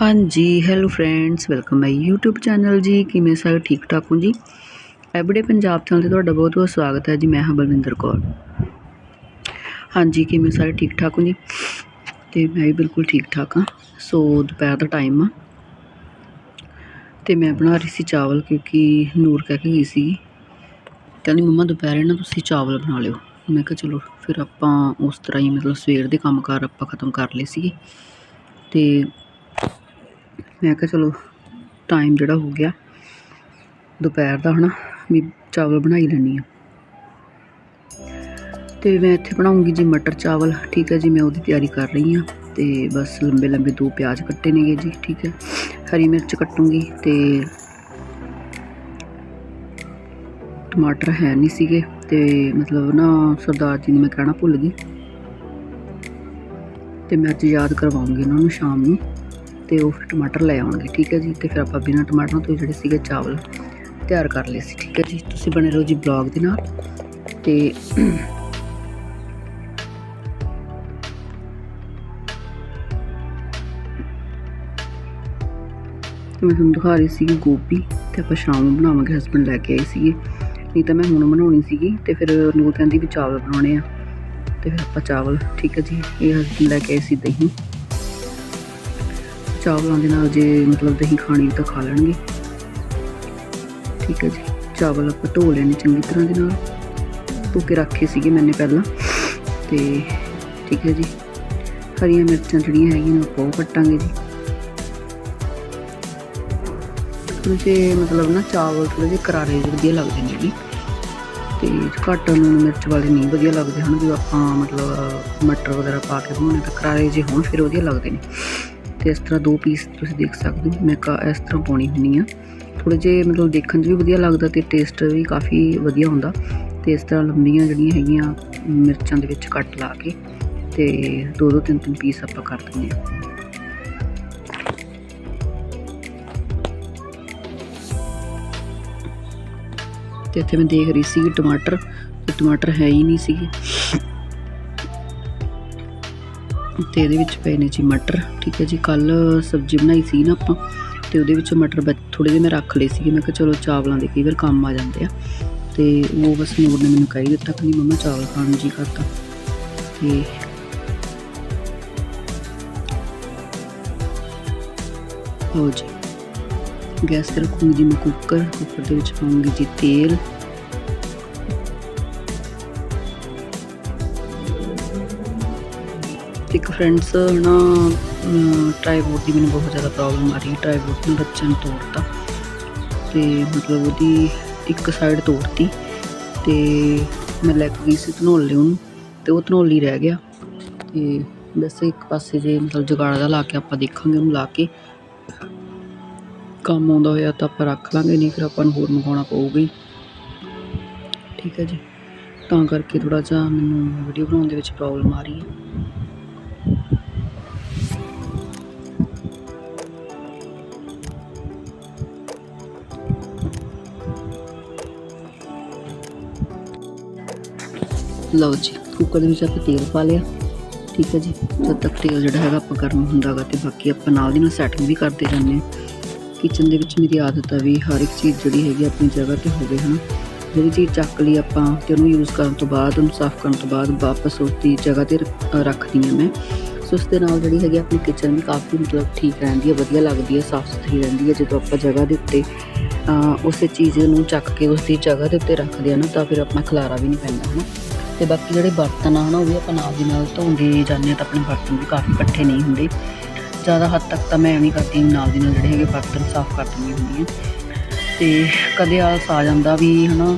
ਹਾਂਜੀ hello friends welcome my YouTube channel ਜੀ। ਕਿਵੇਂ ਸਾਰੇ? ਠੀਕ ਠਾਕ ਹੋ ਜੀ? ਐਵਰੀਡੇ ਪੰਜਾਬ ਚੈਨਲ ਤੇ ਤੁਹਾਡਾ ਬਹੁਤ ਬਹੁਤ ਸਵਾਗਤ ਹੈ ਜੀ। ਮੈਂ ਹਾਂ ਬਲਵਿੰਦਰ ਕੌਰ। ਹਾਂਜੀ, ਕਿਵੇਂ ਸਾਰੇ? ਠੀਕ ਠਾਕ ਹੋ ਜੀ? ਤੇ ਮੈਂ ਵੀ ਬਿਲਕੁਲ ਠੀਕ ਠਾਕ ਹਾਂ। ਸੋ, ਦੁਪਹਿਰ ਦਾ ਟਾਈਮ ਆ। ਤੇ ਮੈਂ ਬਣਾ ਰਹੀ ਸੀ ਚਾਵਲ ਕਿਉਂਕਿ ਨੂਰ ਕਹਿ ਕੇ ਗਈ ਸੀ। ਕਹਿੰਦੀ, ਮੰਮਾ, ਦੁਪਹਿਰੇ ਨਾ ਤੁਸੀਂ ਚਾਵਲ ਬਣਾ ਲਿਓ। ਮੈਂ ਕਿਹਾ, ਚਲੋ, ਫਿਰ ਆਪਾਂ ਉਸ ਤਰ੍ਹਾਂ ਹੀ ਮਤਲਬ ਸਵੇਰ ਦੇ ਕੰਮਕਾਰ ਆਪਾਂ ਖਤਮ ਕਰ ਲਏ ਸੀਗੇ। ਤੇ ਮੈਂ ਕਿਹਾ ਚਲੋ ਟਾਈਮ ਜਿਹੜਾ ਹੋ ਗਿਆ। ਦੁਪਹਿਰ ਦਾ ਹਨਾ, ਵੀ ਚਾਵਲ ਬਣਾਈ ਹੀ ਲੈਂਦੀ ਆ ਤੇ ਮੈਂ ਇੱਥੇ ਬਣਾਉਂਗੀ ਜੀ ਮਟਰ ਚਾਵਲ, ਠੀਕ ਹੈ ਜੀ, ਮੈਂ ਉਹਦੀ ਤਿਆਰੀ ਕਰ ਰਹੀ ਹਾਂ। ਤੇ ਬਸ ਲੰਬੇ ਲੰਬੇ ਦੋ ਪਿਆਜ਼ ਕੱਟੇ ਨੇਗੇ ਜੀ, ਠੀਕ ਹੈ। ਹਰੀ ਮਿਰਚ ਕੱਟੂੰਗੀ ਤੇ ਟਮਾਟਰ ਹੈ ਨਹੀਂ ਸੀਗੇ ਤੇ ਮਤਲਬ ਨਾ ਸਰਦਾਰ ਜੀ ਨੂੰ ਮੈਂ ਕਹਿਣਾ ਭੁੱਲ ਗਈ। ਤੇ ਮੈਂ ਅੱਜ ਯਾਦ ਕਰਵਾਉਂਗੀ ਉਹਨਾਂ ਨੂੰ ਸ਼ਾਮ ਨੂੰ। ਤੇ ਉਹ ਫਿਰ ਟਮਾਟਰ ਲੈ ਆਉਣਗੇ, ਠੀਕ ਹੈ ਜੀ? ਤੇ ਫਿਰ ਆਪਾਂ ਬਿਨਾਂ ਟਮਾਟਰਾਂ ਤੋਂ ਜਿਹੜੇ ਸੀਗੇ ਚਾਵਲ ਤਿਆਰ ਕਰ ਲਏ ਸੀ, ਠੀਕ ਹੈ ਜੀ? ਤੁਸੀਂ ਬਣੇ ਰਹੋ ਜੀ ਬਲੌਗ ਦੇ ਨਾਲ ਤੇ ਮੈਂ ਤੁਹਾਨੂੰ ਦਿਖਾ ਰਹੀ ਸੀਗੀ ਗੋਭੀ ਤੇ ਆਪਾਂ ਸ਼ਾਮ ਨੂੰ ਬਣਾਵਾਂਗੇ ਹਸਬੰਡ ਲੈ ਕੇ ਆਏ ਸੀਗੇ। ਨਹੀਂ ਤਾਂ ਮੈਂ ਹੁਣ ਬਣਾਉਣੀ ਸੀਗੀ ਤੇ ਫਿਰ ਨੂਰ ਕਹਿੰਦੀ ਵੀ ਚਾਵਲ ਬਣਾਉਣੇ ਆ। ਤੇ ਫਿਰ ਆਪਾਂ ਚਾਵਲ, ਠੀਕ ਹੈ ਜੀ? ਇਹ ਹਸਬੰਡ ਲੈ ਕੇ ਆਏ ਸੀ ਦਹੀਂ। ਚਾਵਲਾਂ ਦੇ ਨਾਲ ਜੇ ਮਤਲਬ ਦਹੀਂ ਖਾਣੀ ਤਾਂ ਖਾ ਲੈਣਗੇ। ਠੀਕ ਹੈ ਜੀ। ਚਾਵਲ ਆਪਾਂ ਧੋ ਲੈਣੇ ਚੰਗੀ ਤਰ੍ਹਾਂ ਦੇ ਨਾਲ। ਧੋ ਕੇ ਰੱਖੇ ਸੀਗੇ ਮੈਨੇ ਪਹਿਲਾਂ। ਤੇ ਠੀਕ ਹੈ ਜੀ। ਹਰੀਆਂ ਮਿਰਚਾਂ ਜਿਹੜੀਆਂ ਹੈਗੀਆਂ ਆਪਾਂ ਉਹ ਕੱਟਾਂਗੇ ਜੀ। ਥੋੜ੍ਹੇ ਜਿਹੇ ਮਤਲਬ ਨਾ ਚਾਵਲ ਥੋੜ੍ਹੇ ਜਿਹੇ ਕਰਾਰੇ ਵਧੀਆ ਲੱਗਦੇ ਨੇ ਜੀ। ਤੇ ਘੱਟ ਲੂਣ ਮਿਰਚ ਵਾਲੇ ਨਹੀਂ ਵਧੀਆ ਲੱਗਦੇ ਹਨ। ਜੋ ਆਪਾਂ ਮਤਲਬ ਮਟਰ ਵਗੈਰਾ ਪਾ ਕੇ ਬਣਾਉਣੇ ਤਾਂ ਕਰਾਰੇ ਜੇ ਹੋਣ, ਫਿਰ ਵਧੀਆ ਲੱਗਦੇ ਨੇ। ਤੇ ਇਸ ਤਰ੍ਹਾਂ ਦੋ ਪੀਸ ਤੁਸੀਂ ਦੇਖ ਸਕਦੇ ਹੋ। ਮੈਂ ਕਾ ਇਸ ਤਰ੍ਹਾਂ ਪਾਉਣੀ ਹੁੰਦੀ ਆ ਥੋੜੇ ਜਿਹੇ ਮਤਲਬ ਦੇਖਣ 'ਚ ਵੀ ਵਧੀਆ ਲੱਗਦਾ ਤੇ ਟੇਸਟ ਵੀ ਕਾਫੀ ਵਧੀਆ ਹੁੰਦਾ। ਤੇ ਇਸ ਤਰ੍ਹਾਂ ਲੰਬੀਆਂ ਜਿਹੜੀਆਂ ਹੈਗੀਆਂ ਮਿਰਚਾਂ ਦੇ ਵਿੱਚ ਕੱਟ ਲਾ ਕੇ ਤੇ ਦੋ ਦੋ ਤਿੰਨ ਤਿੰਨ ਪੀਸ ਆਪਾਂ ਕਰ ਦਿੰਦੇ ਆ ਤੇ ਇੱਥੇ ਮੈਂ ਦੇਖ ਰਹੀ ਸੀ ਟਮਾਟਰ। ਤੇ ਟਮਾਟਰ ਹੈ ਹੀ ਨਹੀਂ ਸੀਗੇ। ਤੇ ਇਹਦੇ ਵਿੱਚ ਪਏ ਨੇ ਜੀ ਮਟਰ, ਠੀਕ ਹੈ ਜੀ। ਕੱਲ ਸਬਜ਼ੀ ਬਣਾਈ ਸੀ ਨਾ ਆਪਾਂ, ਤੇ ਉਹਦੇ ਵਿੱਚ ਮਟਰ ਥੋੜੇ ਜਿਹੇ ਮੈਂ ਰੱਖ ਲਏ ਸੀਗੇ। ਮੈਂ ਕਿਹਾ ਚਲੋ ਚਾਵਲਾਂ ਦੇ ਕਈ ਵਾਰ ਕੰਮ ਆ ਜਾਂਦੇ ਆ। ਤੇ ਉਹ ਬਸ ਨੂਰ ਨੇ ਮੈਨੂੰ ਕਹਿ ਦਿੱਤਾ ਕਿ ਮੰਮਾ ਚਾਵਲ ਖਾਣ ਜੀ ਕਰਦਾ। ਤੇ ਹੋ ਜੀ। ਗੈਸ ਤੇ ਰੱਖੂੰਗੀ ਜੀ ਮੈਂ ਕੁੱਕਰ ਕੁੱਕਰ ਦੇ ਵਿੱਚ ਪਾਉਂਗੀ ਜੀ ਤੇਲ। ਫਰੈਂਡਸ ਨਾ ਟ੍ਰਾਈਪੋਡ ਦੀ ਮੈਨੂੰ ਬਹੁਤ ਜ਼ਿਆਦਾ ਪ੍ਰੋਬਲਮ ਆ ਰਹੀ ਹੈ ਟ੍ਰਾਈਪੋਡ ਨੂੰ ਬੱਚਿਆਂ ਨੂੰ ਤੋੜਤਾ। ਤੇ ਮਤਲਬ ਉਹਦੀ ਇੱਕ ਸਾਈਡ ਤੋੜਤੀ ਤੇ ਮੈਂ ਲੈ ਕੇ ਗਈ ਸੀ ਧਨੋਲੇ ਉਹਨੂੰ ਤੇ ਉਹ ਧਨੋਲੀ ਰਹਿ ਗਿਆ। ਤੇ ਵੈਸੇ ਇੱਕ ਪਾਸੇ ਜੇ ਮਤਲਬ ਜੁਗਾੜ ਦਾ ਲਾ ਕੇ ਆਪਾਂ ਦੇਖਾਂਗੇ ਉਹਨੂੰ ਲਾ ਕੇ। ਕੰਮ ਆਉਂਦਾ ਹੋਇਆ ਤਾਂ ਆਪਾਂ ਰੱਖ ਲਾਂਗੇ, ਨਹੀਂ ਫਿਰ ਆਪਾਂ ਨੂੰ ਹੋਰ ਮੰਗਾਉਣਾ ਪਊਗਾ ਠੀਕ ਹੈ ਜੀ। ਤਾਂ ਕਰਕੇ ਥੋੜਾ ਜਿਹਾ ਮੈਨੂੰ ਵੀਡੀਓ ਬਣਾਉਣ ਦੇ ਵਿੱਚ ਪ੍ਰੋਬਲਮ ਆ ਰਹੀ ਹੈ। ਲਓ ਜੀ ਕੁੱਕਰ ਦੇ ਵਿੱਚ ਆਪਾਂ ਤੇਲ ਪਾ ਲਿਆ। ਠੀਕ ਹੈ ਜੀ ਜਦ ਤੱਕ ਤੇਲ ਜਿਹੜਾ ਹੈਗਾ ਆਪਾਂ ਗਰਮ ਹੁੰਦਾਗਾ ਤੇ ਬਾਕੀ ਆਪਾਂ ਨਾਲ ਦੀ ਨਾਲ ਸੈਟਿੰਗ ਵੀ ਕਰਦੇ ਜਾਂਦੇ ਹਾਂ। ਕਿਚਨ ਦੇ ਵਿੱਚ ਮੇਰੀ ਆਦਤ ਆ ਵੀ ਹਰ ਇੱਕ ਚੀਜ਼ ਜਿਹੜੀ ਹੈਗੀ ਆਪਣੀ ਜਗ੍ਹਾ ਤੇ ਹੋਵੇ, ਹਨਾ। ਜਿਹੜੀ ਚੀਜ਼ ਚੱਕ ਲਈ ਆਪਾਂ ਤੇ ਉਹਨੂੰ ਯੂਜ਼ ਕਰਨ ਤੋਂ ਬਾਅਦ, ਉਹਨੂੰ ਸਾਫ਼ ਕਰਨ ਤੋਂ ਬਾਅਦ ਵਾਪਸ ਉਸਦੀ ਜਗ੍ਹਾ ਤੇ ਰੱਖਦੀ ਹਾਂ ਮੈਂ। ਸੋ ਉਸ ਦੇ ਨਾਲ ਜਿਹੜੀ ਹੈਗੀ ਆਪਣੀ ਕਿਚਨ ਵੀ ਕਾਫੀ ਮਤਲਬ ਠੀਕ ਰਹਿੰਦੀ ਹੈ ਵਧੀਆ ਲੱਗਦੀ ਹੈ ਸਾਫ਼ ਸੁਥਰੀ ਰਹਿੰਦੀ ਹੈ ਜਦੋਂ ਆਪਾਂ ਜਗ੍ਹਾ ਦੇ ਉੱਤੇ ਉਸੇ ਚੀਜ਼ ਨੂੰ ਚੱਕ ਕੇ ਉਸਦੀ ਜਗ੍ਹਾ ਦੇ ਉੱਤੇ ਰੱਖਦੇ ਆ ਨਾ, ਤਾਂ ਫਿਰ ਆਪਣਾ ਖਲਾਰਾ ਵੀ ਨਹੀਂ ਪੈਂਦਾ, ਹਨਾ। ਤੇ ਬਾਕੀ ਜਿਹੜੇ ਬਰਤਨ ਆ ਹਨਾ, ਉਹ ਵੀ ਆਪਾਂ ਨਾਲ ਦੀ ਨਾਲ ਧੋਂਦੇ ਜਾਂਦੇ ਤਾਂ ਆਪਣੇ ਬਰਤਨ ਵੀ ਕਾਫੀ ਇਕੱਠੇ ਨਹੀਂ ਹੁੰਦੇ। ਜ਼ਿਆਦਾ ਹੱਦ ਤੱਕ ਤਾਂ ਮੈਂ ਐਵੇਂ ਕਰਦੀ ਨਾਲ ਦੀ ਨਾਲ ਜਿਹੜੇ ਹੈਗੇ ਬਰਤਨ ਸਾਫ਼ ਕਰ ਦਿੰਦੀ ਹੁੰਦੀ ਹਾਂ। ਤੇ ਕਦੇ ਆਲਸ ਆ ਜਾਂਦਾ ਵੀ ਹਨਾ,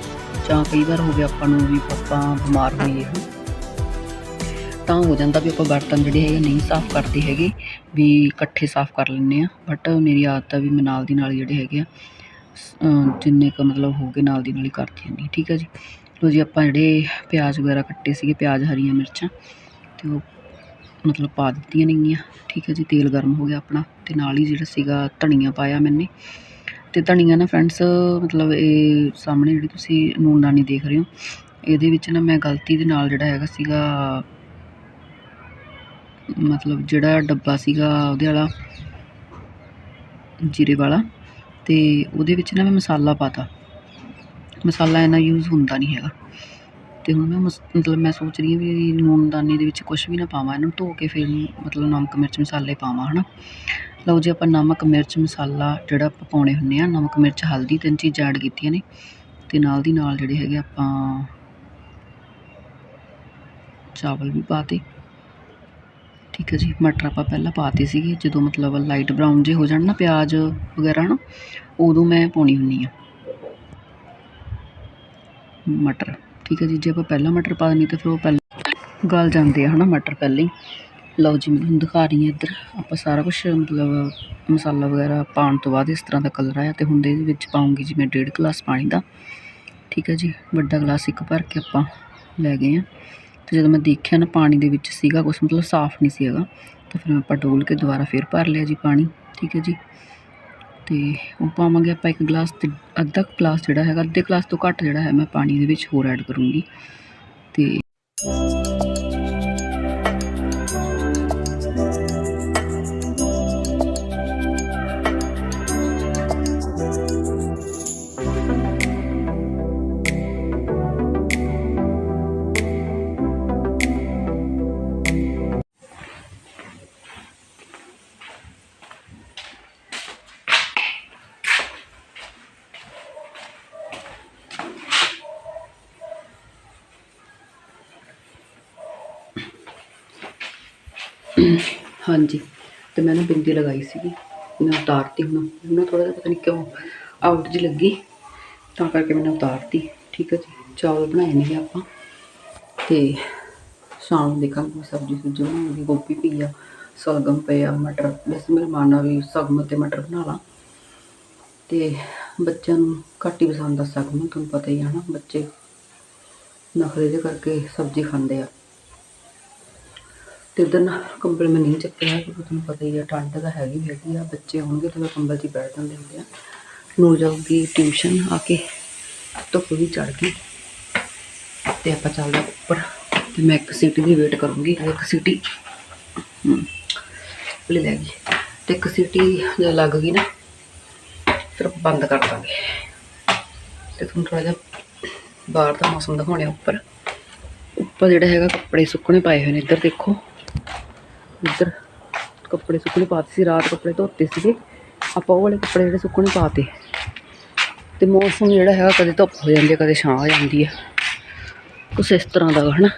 ਜਾਂ ਕਈ ਵਾਰ ਹੋ ਗਿਆ ਆਪਾਂ ਨੂੰ ਵੀ ਆਪਾਂ ਬਿਮਾਰ ਹੋਈਏ ਤਾਂ ਹੋ ਜਾਂਦਾ ਵੀ ਆਪਾਂ ਬਰਤਨ ਜਿਹੜੇ ਹੈਗੇ ਨਹੀਂ ਸਾਫ਼ ਕਰਦੇ ਹੈਗੇ, ਵੀ ਇਕੱਠੇ ਸਾਫ਼ ਕਰ ਲੈਂਦੇ ਆ ਬਟ ਮੇਰੀ ਆਦਤ ਆ ਵੀ ਮੈਂ ਨਾਲ ਦੀ ਨਾਲ ਜਿਹੜੇ ਹੈਗੇ ਆ ਜਿੰਨੇ ਕੁ ਮਤਲਬ ਹੋ ਗਏ ਨਾਲ ਦੀ ਨਾਲ ਹੀ ਕਰਦੀ ਹੁੰਦੀ ਠੀਕ ਹੈ ਜੀ। ਲੋ ਜੀ ਆਪਾਂ ਜਿਹੜੇ ਪਿਆਜ਼ ਵਗੈਰਾ ਕੱਟੇ ਸੀਗੇ, ਪਿਆਜ਼, ਹਰੀਆਂ ਮਿਰਚਾਂ, ਤੇ ਉਹ ਮਤਲਬ ਪਾ ਦਿੱਤੀਆਂ ਨੇਗੀਆਂ। ਠੀਕ ਹੈ ਜੀ, ਤੇਲ ਗਰਮ ਹੋ ਗਿਆ ਆਪਣਾ, ਤੇ ਨਾਲ ਹੀ ਜਿਹੜਾ ਸੀਗਾ ਧਨੀਆ ਪਾਇਆ ਮੈਨੇ। ਤੇ ਧਨੀਆ ਨਾ ਫਰੈਂਡਸ, ਮਤਲਬ ਇਹ ਸਾਹਮਣੇ ਜਿਹੜੀ ਤੁਸੀਂ ਨੂਨਦਾਨੀ ਦੇਖ ਰਹੇ ਹੋ, ਇਹਦੇ ਵਿੱਚ ਨਾ ਮੈਂ ਗਲਤੀ ਦੇ ਨਾਲ ਜਿਹੜਾ ਹੈਗਾ ਸੀਗਾ, ਮਤਲਬ ਜਿਹੜਾ ਡੱਬਾ ਸੀਗਾ ਉਹਦੇ ਵਾਲਾ, ਜੀਰੇ ਵਾਲਾ, ਤੇ ਉਹਦੇ ਵਿੱਚ ਨਾ ਮੈਂ ਮਸਾਲਾ ਪਾਤਾ। ਮਸਾਲਾ ਇੰਨਾ ਯੂਜ਼ ਹੁੰਦਾ ਨਹੀਂ ਹੈਗਾ। ਅਤੇ ਹੁਣ ਮੈਂ ਮਸ- ਮਤਲਬ ਮੈਂ ਸੋਚ ਰਹੀ ਹਾਂ ਵੀ ਲੂਣਦਾਨੀ ਦੇ ਵਿੱਚ ਕੁਛ ਵੀ ਨਾ ਪਾਵਾਂ, ਇਹਨੂੰ ਧੋ ਕੇ ਫਿਰ ਮਤਲਬ ਨਮਕ, ਮਿਰਚ, ਮਸਾਲੇ ਪਾਵਾਂ ਹੈ ਨਾ ਲਓ ਜੀ, ਆਪਾਂ ਨਮਕ, ਮਿਰਚ, ਮਸਾਲਾ ਜਿਹੜਾ ਆਪਾਂ ਪਾਉਣੇ ਹੁੰਦੇ ਆ, ਨਮਕ, ਮਿਰਚ, ਹਲਦੀ ਤਿੰਨ ਚੀਜ਼ਾਂ ਐਡ ਕੀਤੀਆਂ ਨੇ। ਅਤੇ ਨਾਲ ਦੀ ਨਾਲ ਜਿਹੜੇ ਹੈਗੇ ਆਪਾਂ ਚਾਵਲ ਵੀ ਪਾਤੇ ਠੀਕ ਹੈ ਜੀ, ਮਟਰ ਆਪਾਂ ਪਹਿਲਾਂ ਪਾਤੇ ਸੀਗੇ, ਜਦੋਂ ਮਤਲਬ ਲਾਈਟ ਬਰਾਊਨ ਜੇ ਹੋ ਜਾਣ ਨਾ, ਪਿਆਜ਼ ਵਗੈਰਾ ਨਾ ਉਦੋਂ ਮੈਂ ਪਾਉਣੀ ਹੁੰਦੀ ਆ ਮਟਰ। ਠੀਕ ਹੈ ਜੀ, ਜੇ ਆਪਾਂ ਪਹਿਲਾਂ ਮਟਰ ਪਾ ਦਿੰਦੇ ਤਾਂ ਫਿਰ ਉਹ ਪਹਿਲਾਂ ਗਲ ਜਾਂਦੇ ਆ, ਹਨਾ, ਮਟਰ ਪਹਿਲਾਂ ਹੀ। ਲਓ ਜੀ, ਮੈਂ ਤੁਹਾਨੂੰ ਦਿਖਾ ਰਹੀ ਹਾਂ ਇੱਧਰ। ਆਪਾਂ ਸਾਰਾ ਕੁਝ ਮਤਲਬ ਮਸਾਲਾ ਵਗੈਰਾ ਪਾਉਣ ਤੋਂ ਬਾਅਦ ਇਸ ਤਰ੍ਹਾਂ ਦਾ ਕਲਰ ਆਇਆ ਤੇ ਹੁਣ ਦੇ ਵਿੱਚ ਪਾਉਂਗੀ ਜੀ ਮੈਂ ਡੇਢ ਗਲਾਸ ਪਾਣੀ ਦਾ। ਠੀਕ ਹੈ ਜੀ, ਵੱਡਾ ਗਲਾਸ ਇੱਕ ਭਰ ਕੇ ਆਪਾਂ ਲੈ ਗਏ ਆ ਤੇ ਜਦੋਂ ਮੈਂ ਦੇਖਿਆ ਨਾ ਪਾਣੀ ਦੇ ਵਿੱਚ ਸੀਗਾ ਕੁਛ ਮਤਲਬ ਸਾਫ਼ ਨਹੀਂ ਸੀ ਹੈਗਾ, ਤਾਂ ਫਿਰ ਮੈਂ ਆਪਾਂ ਡੋਲ ਕੇ ਦੁਬਾਰਾ ਫਿਰ ਭਰ ਲਿਆ ਜੀ ਪਾਣੀ। ਠੀਕ ਹੈ ਜੀ। ਤੇ ਉਹ ਪਾਵਾਂਗੇ ਆਪਾਂ ਇੱਕ ਗਲਾਸ ਤੇ ਅੱਧਾ ਗਲਾਸ ਜਿਹੜਾ ਹੈਗਾ, ਅੱਧੇ ਗਲਾਸ ਤੋਂ ਘੱਟ ਜਿਹੜਾ ਹੈ ਮੈਂ ਪਾਣੀ ਦੇ ਵਿੱਚ ਹੋਰ ਐਡ ਕਰੂੰਗੀ ਤੇ ਹਾਂਜੀ। ਤੇ ਮੈਂ ਨਾ ਬਿੰਦੀ ਲਗਾਈ ਸੀਗੀ। ਮੈਂ ਉਤਾਰਤੀ ਹੁਣ। ਮੈਨੂੰ ਥੋੜਾ ਜਿਹਾ ਪਤਾ ਨਹੀਂ ਕਿਉਂ ਆਊਟ ਜੀ ਲੱਗੀ। ਤਾਂ ਕਰਕੇ ਮੈंने ਉਤਾਰਤੀ। ਠੀਕ ਹੈ ਜੀ। ਚਾਵਲ ਬਣਾਏ ਨੇ ਆਪਾਂ। ਤੇ ਸ਼ਾਮ ਨੂੰ ਦੇਖਾਂਗੇ ਸਬਜ਼ੀ ਸੁਬਜ਼ੀ ਬਣਾਉਂਗੀ ਗੋਭੀ ਪਈ ਆ, ਸਲਗਮ ਪਏ ਆ, ਮਟਰ। ਵੈਸੇ ਮੇਰਾ ਮਨ ਵੀ ਸਗਮ ਤੇ ਮਟਰ ਬਣਾ ਲਾਂ। ਤੇ ਬੱਚਿਆਂ ਨੂੰ ਘੱਟ ਹੀ ਪਸੰਦ ਆ ਸਗਮ ਤੁਹਾਨੂੰ ਪਤਾ ਹੀ ਆ ਨਾ, ਬੱਚੇ ਨਖਰੇ ਦੇ ਕਰਕੇ ਸਬਜ਼ੀ ਖਾਂਦੇ ਆ। ਤੇ ਉਧਰ ਨਾ ਕੰਬਲ ਮੈਂ ਨਹੀਂ ਚੱਕਿਆ, ਕਿਉਂਕਿ ਤੁਹਾਨੂੰ ਪਤਾ ਹੀ ਆ, ਠੰਡ ਤਾਂ ਹੈਗੀ ਹੈਗੀ ਆ, ਬੱਚੇ ਹੋਣਗੇ ਤਾਂ ਫਿਰ ਕੰਬਲ 'ਚ ਹੀ ਬੈਠ ਜਾਂਦੇ ਹੁੰਦੇ ਆ। ਨੂੰ ਜਾਊਗੀ ਟਿਊਸ਼ਨ ਆ ਕੇ, ਧੁੱਪ ਵੀ ਚੜ ਗਈ। ਤੇ ਆਪਾਂ ਚੱਲਦੇ ਹਾਂ ਉੱਪਰ, ਤੇ ਮੈਂ ਇੱਕ ਸੀਟੀ ਦੀ ਵੇਟ ਕਰੂੰਗੀ ਇੱਕ ਸੀਟੀ। ਲੈ ਲੈ ਗਈ ਤੇ ਇੱਕ ਸੀਟੀ ਜੇ ਲੱਗ ਗਈ ਨਾ, ਫਿਰ ਬੰਦ ਕਰ ਦਾਂਗੇ। ਤੇ ਤੁਹਾਨੂੰ ਥੋੜਾ ਜਿਹਾ ਬਾਹਰ ਦਾ ਮੌਸਮ ਦਿਖਾਉਣੇ ਉੱਪਰ। ਉੱਪਰ ਜਿਹੜਾ ਹੈਗਾ, ਕੱਪੜੇ ਸੁੱਕਣੇ ਪਾਏ ਹੋਏ ਨੇ, ਇੱਧਰ ਦੇਖੋ। ਇੱਧਰ ਕੱਪੜੇ ਸੁੱਕਣੇ ਪਾਤੇ ਸੀ, ਰਾਤ ਕੱਪੜੇ ਧੋਤੇ ਸੀਗੇ। ਆਪਾਂ ਉਹ ਵਾਲੇ ਕੱਪੜੇ ਜਿਹੜੇ ਸੁੱਕਣੇ ਪਾਤੇ। ਤੇ ਮੌਸਮ ਜਿਹੜਾ ਹੈਗਾ ਕਦੇ ਧੁੱਪ ਹੋ ਜਾਂਦੀ ਹੈ, ਕਦੇ ਛਾਂ ਹੋ ਜਾਂਦੀ ਹੈ। ਕੁਛ ਇਸ ਤਰ੍ਹਾਂ ਦਾ ਵਾ, ਹਨਾ?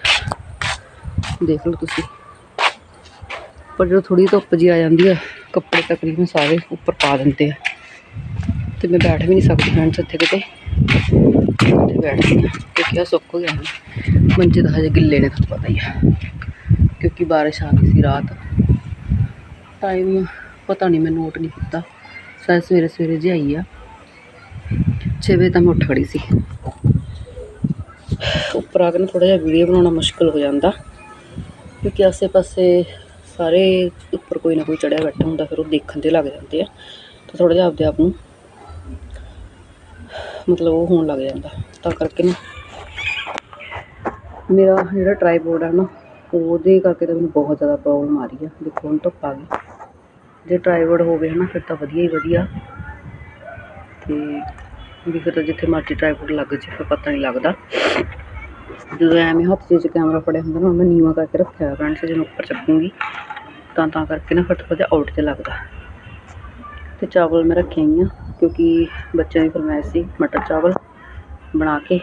ਦੇਖ ਲਓ ਤੁਸੀਂ। ਪਰ ਜਦੋਂ ਥੋੜੀ ਧੁੱਪ ਜੀ ਆ ਜਾਂਦੀ ਆ ਕੱਪੜੇ ਤਕਰੀਬਨ ਸਾਰੇ ਉੱਪਰ ਪਾ ਦਿੰਦੇ ਆ। ਤੇ ਮੈਂ ਬੈਠ ਵੀ ਨਹੀਂ ਸਕਦੀ ਫਰੈਂਡਸ ਇੱਥੇ ਕਿਤੇ। ਤੇ ਬੈਠਦੀ ਹਾਂ ਕਿਉਂਕਿ ਆ ਸੁੱਕ ਗਿਆ। ਹੁਣ ਮੰਜੇ ਤਾਂ ਹਜੇ ਗਿੱਲੇ ਨੇ, ਤੁਹਾਨੂੰ ਪਤਾ ਹੀ ਆ। ਕਿਉਂਕਿ ਬਾਰਿਸ਼ ਆ ਗਈ ਸੀ ਰਾਤ। ਟਾਈਮ ਪਤਾ ਨਹੀਂ, ਮੈਂ ਨੋਟ ਨਹੀਂ ਕੀਤਾ। ਸ਼ਾਇਦ ਸਵੇਰੇ ਸਵੇਰੇ ਜੇ ਆਈ ਆ। 6 ਵਜੇ ਤਾਂ ਮੈਂ ਉੱਠ ਖੜੀ ਸੀ। ਉੱਪਰ ਆ ਕੇ ਨਾ ਥੋੜਾ ਜਿਹਾ ਵੀਡੀਓ ਬਣਾਉਣਾ ਮੁਸ਼ਕਲ ਹੋ ਜਾਂਦਾ। ਕਿਉਂਕਿ ਆਸੇ ਪਾਸੇ ਸਾਰੇ ਉੱਪਰ ਕੋਈ ਨਾ ਕੋਈ ਚੜਿਆ ਬੈਠਾ ਹੁੰਦਾ, ਫਿਰ ਉਹ ਦੇਖਣ ਤੇ ਲੱਗ ਜਾਂਦੇ ਆ। ਤਾਂ ਥੋੜਾ ਜਿਹਾ ਆਪਦੇ ਆਪ ਨੂੰ ਮਤਲਬ ਉਹ ਹੋਣ ਲੱਗ ਜਾਂਦਾ। ਤਾਂ ਕਰਕੇ ਨਾ ਮੇਰਾ ਜਿਹੜਾ ਟਰਾਈਪੋਡ ਹੈ ਨਾ ਉਹਦੇ ਕਰਕੇ ਤਾਂ ਮੈਨੂੰ ਬਹੁਤ ਜ਼ਿਆਦਾ ਪ੍ਰੋਬਲਮ ਆ ਰਹੀ ਆ, ਦੇਖੋ ਹੁਣ ਧੁੱਪ ਆ ਗਈ। ਜੇ ਟਰਾਈਪੋਡ ਹੋਵੇ ਨਾ ਫਿਰ ਤਾਂ ਵਧੀਆ ਹੀ ਵਧੀਆ। ਤੇ ਵੀ ਫਿਰ ਤਾਂ ਜਿੱਥੇ ਮਰਜ਼ੀ ਟਰਾਈਪੋਡ ਲੱਗ ਜੇ, ਫਿਰ ਪਤਾ ਨਹੀਂ ਲੱਗਦਾ। ਜਦੋਂ ਐਵੇਂ ਹੱਥ 'ਚ ਕੈਮਰਾ ਫੜਿਆ ਹੁੰਦਾ ਨਾ, ਮੈਂ ਨੀਵਾਂ ਕਰਕੇ ਰੱਖਿਆ ਹੋਇਆ ਫਰੈਂਡਸ ਜਦੋਂ ਉੱਪਰ ਚੱਕੂੰਗੀ, ਤਾਂ ਤਾਂ ਕਰਕੇ ਨਾ ਫਟ ਜਿਹਾ ਆਊਟ 'ਤੇ ਲੱਗਦਾ। ਤੇ ਚਾਵਲ ਮੈਂ ਰੱਖੇ ਆਈ ਆ, ਕਿਉਂਕਿ ਬੱਚਿਆਂ ਦੀ ਫਰਮਾਇਸ਼ ਸੀ ਮਟਰ ਚਾਵਲ ਬਣਾ ਕੇ।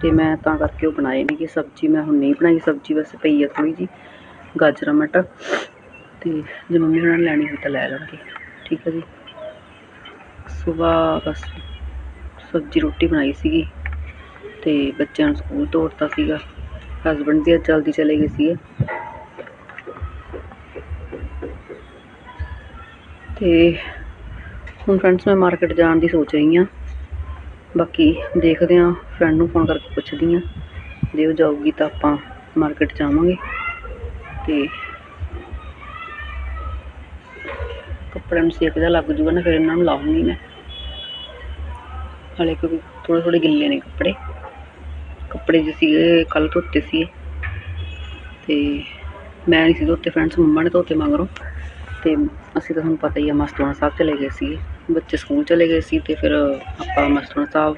ਤੇ ਮੈਂ ਤਾਂ ਕਰਕੇ ਉਹ ਬਣਾਏ ਨੇ ਕਿ ਸਬਜ਼ੀ, ਮੈਂ ਹੁਣ ਨਹੀਂ ਬਣਾਈ ਸਬਜ਼ੀ, ਬਸ ਪਈ ਆ ਥੋੜੀ ਜੀ ਗਾਜਰਾਂ, ਮਟਰ ਤੇ ਜੇ ਮੰਮੀ ਹੋਣਾ ਨੇ ਲੈਣੀ ਹੋਈ ਤਾਂ ਲੈ ਲਾਂਗੇ ਠੀਕ ਹੈ ਜੀ। ਸਵੇਰ ਬਸ ਸਬਜ਼ੀ ਰੋਟੀ ਬਣਾਈ ਸੀਗੀ ਤੇ ਬੱਚਿਆਂ ਨੂੰ ਸਕੂਲ ਤੋਰਤਾ ਸੀਗਾ ਹਸਬੰਡ ਵੀ ਅੱਜ ਜਲਦੀ ਚਲੇ ਗਏ ਸੀਗੇ। ਤੇ ਹੁਣ ਫਰੈਂਡਸ ਮੈਂ ਮਾਰਕੀਟ ਜਾਣ ਦੀ ਸੋਚ ਰਹੀ ਹਾਂ। ਬਾਕੀ ਦੇਖਦੇ ਹਾਂ ਫਰੈਂਡ ਨੂੰ ਫੋਨ ਕਰਕੇ ਪੁੱਛਦੀ ਹਾਂ। ਜੇ ਉਹ ਜਾਊਗੀ ਤਾਂ ਆਪਾਂ ਮਾਰਕੀਟ ਜਾਵਾਂਗੇ। ਤੇ ਕੱਪੜਿਆਂ ਨੂੰ ਸੇਕ ਜਿਹਾ ਲੱਗ ਜੂਗਾ ਨਾ, ਫਿਰ ਇਹਨਾਂ ਨੂੰ ਲਾਉਂਗੀ ਮੈਂ। ਹਾਲੇ ਕਿਉਂਕਿ ਥੋੜੇ ਥੋੜੇ ਗਿੱਲੇ ਨੇ ਕੱਪੜੇ। ਕੱਪੜੇ ਜਿਹੇ ਸੀਗੇ ਕੱਲ ਧੋਤੇ ਸੀ ਤੇ ਮੈਂ ਨਹੀਂ ਸੀ ਧੋਤੇ ਫਰੈਂਡਸ ਮੰਮਾ ਨੇ ਧੋਤੇ ਮਗਰੋਂ। ਤੇ ਅਸੀਂ ਤਾਂ ਤੁਹਾਨੂੰ ਪਤਾ ਹੀ ਆ ਮਸਤੂਆਣਾ ਸਾਹਿਬ ਚਲੇ ਗਏ ਸੀਗੇ। ਬੱਚੇ ਸਕੂਲ ਚਲੇ ਗਏ ਸੀ ਤੇ ਫਿਰ ਆਪਾਂ ਮਸਤੂਆਣਾ ਸਾਹਿਬ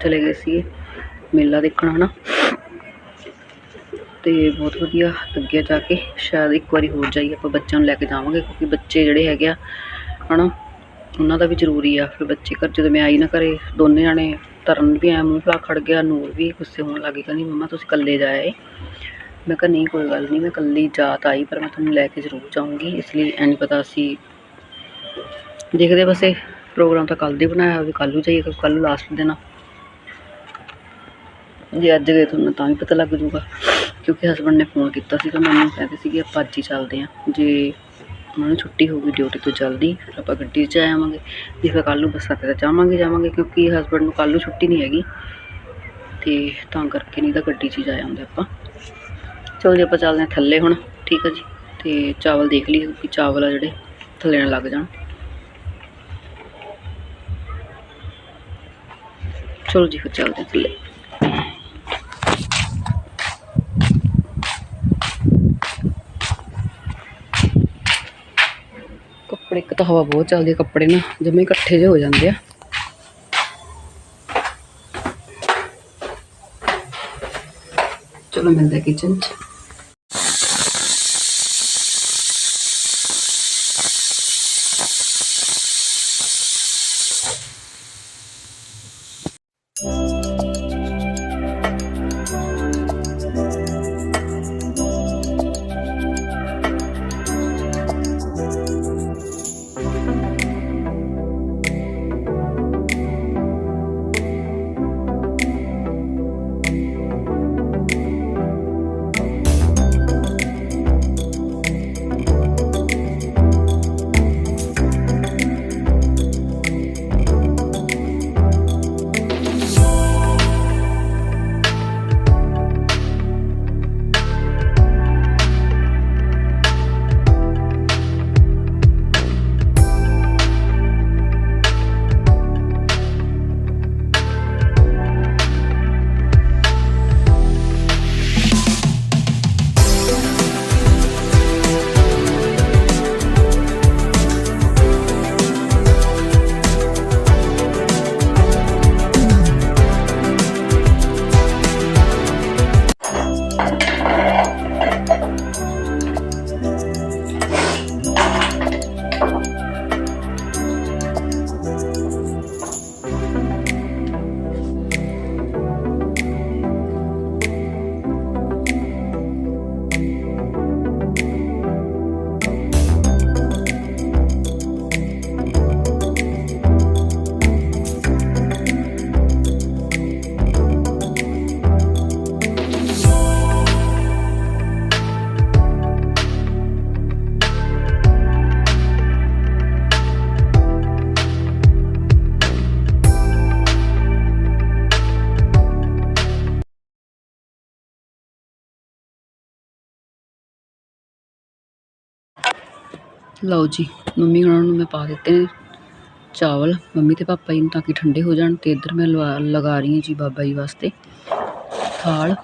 ਚਲੇ ਗਏ ਸੀ ਮੇਲਾ ਦੇਖਣ ਹਨਾ। ਤੇ ਬਹੁਤ ਵਧੀਆ ਲੱਗਿਆ ਜਾ ਕੇ। ਸ਼ਾਇਦ ਇੱਕ ਵਾਰੀ ਹੋਰ ਜਾਈਏ, ਆਪਾਂ ਬੱਚਿਆਂ ਨੂੰ ਲੈ ਕੇ ਜਾਵਾਂਗੇ ਕਿਉਂਕਿ ਬੱਚੇ ਜਿਹੜੇ ਹੈਗੇ ਆ ਹਨਾ, ਉਹਨਾਂ ਦਾ ਵੀ ਜ਼ਰੂਰੀ ਆ। ਫਿਰ ਬੱਚੇ ਘਰ ਜਦੋਂ ਮੈਂ ਆਈ ਨਾ ਘਰੇ, ਦੋਨੇ ਜਾਣੇ ਤਰਨ ਵੀ ਐ ਮੂੰਹ ਫਲਾ ਖੜ ਗਿਆ, ਨੂਰ ਵੀ ਗੁੱਸੇ ਹੋਣ ਲੱਗੀ ਕਹਿੰਦੀ, ਮੰਮਾ, ਤੁਸੀਂ ਇਕੱਲੇ ਜਾਏ ਮੈਂ ਕਿਹਾ, ਨਹੀਂ, ਕੋਈ ਗੱਲ ਨਹੀਂ, ਮੈਂ ਇਕੱਲੀ ਜਾ ਤਾਂ ਆਈ, ਪਰ ਮੈਂ ਤੁਹਾਨੂੰ ਲੈ ਕੇ ਜ਼ਰੂਰ ਜਾਊਂਗੀ। ਇਸ ਲਈ ਐ ਨਹੀਂ ਪਤਾ ਅਸੀਂ ਦੇਖਦੇ ਬਸ ਪ੍ਰੋਗਰਾਮ ਤਾਂ ਕੱਲ੍ਹ ਦੇ ਬਣਾਇਆ ਹੋਵੇ ਕੱਲ੍ਹ ਨੂੰ ਜਾਈਏ ਕਿਉਂਕਿ ਨੂੰ ਲਾਸਟ ਦਿਨ ਆ। ਜੇ ਅੱਜ ਗਏ ਤੁਹਾਨੂੰ ਤਾਂ ਵੀ ਪਤਾ ਲੱਗ ਜੂਗਾ ਕਿਉਂਕਿ ਹਸਬੰਡ ਨੇ ਫੋਨ ਕੀਤਾ ਸੀਗਾ ਮੈਨੂੰ ਕਹਿੰਦੇ ਸੀਗੇ ਆਪਾਂ ਅੱਜ ਹੀ ਚੱਲਦੇ ਹਾਂ ਜੇ ਉਹਨਾਂ ਨੂੰ ਛੁੱਟੀ ਹੋਊਗੀ ਡਿਊਟੀ ਤੋਂ ਜਲਦੀ ਫਿਰ ਆਪਾਂ ਗੱਡੀ 'ਚ ਆਵਾਂਗੇ, ਜੇ ਫਿਰ ਕੱਲ੍ਹ ਨੂੰ ਬੱਸਾਂ 'ਤੇ ਤਾਂ ਜਾਵਾਂਗੇ ਜਾਵਾਂਗੇ, ਕਿਉਂਕਿ ਹਸਬੰਡ ਨੂੰ ਕੱਲ੍ਹ ਨੂੰ ਛੁੱਟੀ ਨਹੀਂ ਹੈਗੀ। ਤੇ ਤਾਂ ਕਰਕੇ ਨਹੀਂ ਤਾਂ ਗੱਡੀ 'ਚ ਹੀ ਜਾਇਆ ਹੁੰਦਾ ਆਪਾਂ। ਚਲੋ ਜੀ, ਆਪਾਂ ਚੱਲਦੇ ਹਾਂ ਥੱਲੇ ਹੁਣ, ਠੀਕ ਆ ਜੀ। ਤੇ ਚਾਵਲ ਦੇਖ ਲਈ ਕਿ ਚਾਵਲ ਆ ਜਿਹੜੇ ਥੱਲੇ ਨਾਲ ਲੱਗ ਜਾਣ। ਚਲੋ ਜੀ ਫਿਰ ਚੱਲਦੇ ਹਾਂ ਥੱਲੇ ਕੱਪੜੇ ਇੱਕ ਤਾਂ ਹਵਾ ਬਹੁਤ ਚੱਲਦੀ ਹੈ ਕੱਪੜੇ ਨਾ ਜਮੇ ਇਕੱਠੇ ਜਿਹੇ ਹੋ ਜਾਂਦੇ ਆ ਚਲੋ ਮਿਲਦੇ ਕਿਚਨ 'ਚ ਲਓ ਜੀ, ਮੰਮੀ ਉਹਨਾਂ ਨੂੰ ਮੈਂ ਪਾ ਦਿੱਤੇ ਨੇ ਚਾਵਲ। ਮੰਮੀ ਤੇ ਪਾਪਾ ਜੀ ਨੂੰ ਤਾਂ ਕਿ ਠੰਡੇ ਹੋ ਜਾਣ ਤੇ ਇੱਧਰ ਮੈਂ ਲਵਾ, ਲਗਾ ਰਹੀ ਹਾਂ ਜੀ ਬਾਬਾ ਜੀ ਵਾਸਤੇ ਥਾਲ।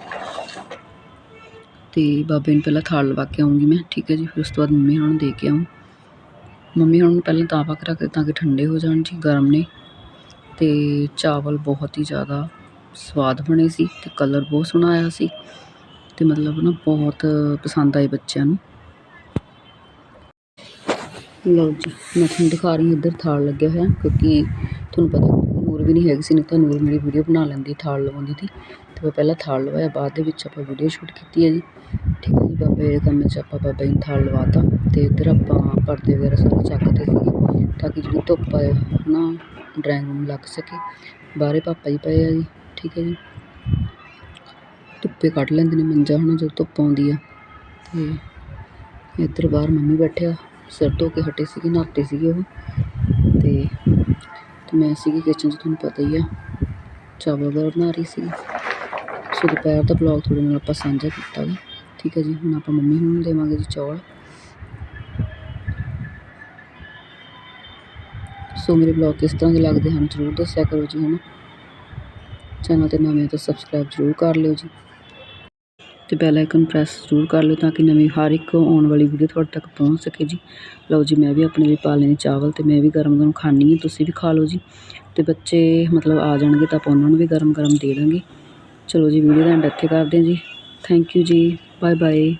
ਤੇ ਬਾਬੇ ਨੂੰ ਪਹਿਲਾਂ ਥਾਲ ਲਵਾ ਕੇ ਆਉਂਗੀ ਮੈਂ, ਠੀਕ ਹੈ ਜੀ, ਫਿਰ ਉਸ ਤੋਂ ਬਾਅਦ ਮੰਮੀ ਉਹਨਾਂ ਨੂੰ ਦੇ ਕੇ ਆਉਂ ਮੰਮੀ ਉਹਨਾਂ ਨੂੰ ਪਹਿਲਾਂ ਤਾਂ ਪਾ ਕੇ ਤਾਂ ਕਿ ਠੰਡੇ ਹੋ ਜਾਣ ਜੀ, ਗਰਮ ਨੇ। ਤੇ ਚਾਵਲ ਬਹੁਤ ਹੀ ਜ਼ਿਆਦਾ ਸਵਾਦ ਬਣੇ ਸੀ ਤੇ ਕਲਰ ਬਹੁਤ ਸੋਹਣਾ ਆਇਆ ਸੀ। ਤੇ ਮਤਲਬ ਨਾ ਬਹੁਤ ਪਸੰਦ ਆਏ ਬੱਚਿਆਂ ਨੂੰ। ਲਓ ਜੀ, ਮੈਂ ਤੁਹਾਨੂੰ ਦਿਖਾ ਰਹੀ ਹਾਂ ਇੱਧਰ ਥਾਲ ਲੱਗਿਆ ਹੋਇਆ, ਕਿਉਂਕਿ ਤੁਹਾਨੂੰ ਪਤਾ ਨੂਰ ਵੀ ਨਹੀਂ ਹੈਗੀ ਸੀ, ਨਹੀਂ ਤਾਂ ਨੂਰ ਮੇਰੀ ਵੀਡੀਓ ਬਣਾ ਲੈਂਦੀ ਥਾਲ ਲਵਾਉਂਦੀ ਸੀ ਤੇ ਮੈਂ ਪਹਿਲਾਂ ਥਾਲ ਲਵਾਇਆ, ਬਾਅਦ ਦੇ ਵਿੱਚ ਆਪਾਂ ਵੀਡੀਓ ਸ਼ੂਟ ਕੀਤੀ ਹੈ ਜੀ। ਠੀਕ ਹੈ ਜੀ, ਬਾਬੇ ਦੇ ਕੰਮ 'ਚ ਆਪਾਂ ਬਾਬਾ ਜੀ ਨੂੰ ਥਾਲ ਲਵਾਤਾ ਤੇ ਇੱਧਰ ਆਪਾਂ ਪਰਦੇ ਵਗੈਰਾ ਸਾਰੇ ਚੱਕਦੇ ਸੀਗੇ, ਤਾਂ ਕਿ ਜਿਹੜੀ ਧੁੱਪ ਹੈ ਨਾ ਡਰਾਇੰਗ ਰੂਮ ਲੱਗ ਸਕੇ। ਬਾਹਰੇ ਪਾਪਾ ਜੀ ਪਏ ਆ ਜੀ, ਠੀਕ ਹੈ ਜੀ। ਧੁੱਪੇ ਕੱਢ ਲੈਂਦੇ ਨੇ ਮੰਜਾ ਹੁਣ ਜਦੋਂ ਧੁੱਪ ਆਉਂਦੀ ਆ। ਤੇ ਇੱਧਰ ਬਾਹਰ ਮੰਮੀ ਬੈਠਿਆ ਸਿਰ ਧੋ ਕੇ ਹਟੇ ਸੀਗੇ, ਨਹਾਤੇ ਸੀਗੇ ਉਹ। ਤੇ ਤੇ ਮੈਂ ਸੀਗੀ ਕਿਚਨ 'ਚ, ਤੁਹਾਨੂੰ ਪਤਾ ਹੀ ਆ। ਚਾਵਲ ਵਗੈਰਾ ਬਣਾ ਰਹੀ ਸੀ ਸੋ ਦੁਪਹਿਰ ਦਾ ਬਲੌਗ ਤੁਹਾਡੇ ਨਾਲ ਆਪਾਂ ਸਾਂਝਾ ਕੀਤਾ ਗਾ ਠੀਕ ਹੈ ਜੀ, ਹੁਣ ਆਪਾਂ ਮੰਮੀ ਨੂੰ ਦੇਵਾਂਗੇ ਜੀ ਚੌਲ। ਸੋ ਮੇਰੇ ਬਲੌਗ ਕਿਸ ਤਰ੍ਹਾਂ ਦੇ ਲੱਗਦੇ ਹਨ, ਜ਼ਰੂਰ ਦੱਸਿਆ ਕਰੋ ਜੀ ਹੈ ਨਾ ਚੈਨਲ ਤੇ ਨਵੇਂ ਤਾਂ ਸਬਸਕ੍ਰਾਈਬ ਜ਼ਰੂਰ ਕਰ ਲਿਓ ਜੀ। ਤੇ ਬੈਲ ਆਈਕਨ ਪ੍ਰੈਸ ਜ਼ਰੂਰ ਕਰ ਲਿਓ ਤਾਂ ਕਿ ਨਵੀਂ ਹਰ ਇੱਕ ਆਉਣ ਵਾਲੀ ਵੀਡੀਓ ਤੁਹਾਡੇ ਤੱਕ ਪਹੁੰਚ ਸਕੇ ਜੀ। ਲਓ ਜੀ, ਮੈਂ ਵੀ ਆਪਣੇ ਲਈ ਪਾ ਲੈਣੇ ਚਾਵਲ ਅਤੇ ਮੈਂ ਵੀ ਗਰਮ ਗਰਮ ਖਾਂਦੀ ਹਾਂ, ਤੁਸੀਂ ਵੀ ਖਾ ਲਓ ਜੀ। ਅਤੇ ਬੱਚੇ ਮਤਲਬ ਆ ਜਾਣਗੇ ਤਾਂ ਆਪਾਂ ਉਹਨਾਂ ਨੂੰ ਵੀ ਗਰਮ ਗਰਮ ਦੇ ਦਾਂਗੇ। ਚਲੋ ਜੀ ਵੀਡੀਓ ਦਾ ਐਂਡ ਇੱਥੇ ਕਰਦੇ ਹਾਂ ਜੀ। ਥੈਂਕ ਯੂ ਜੀ ਬਾਏ ਬਾਏ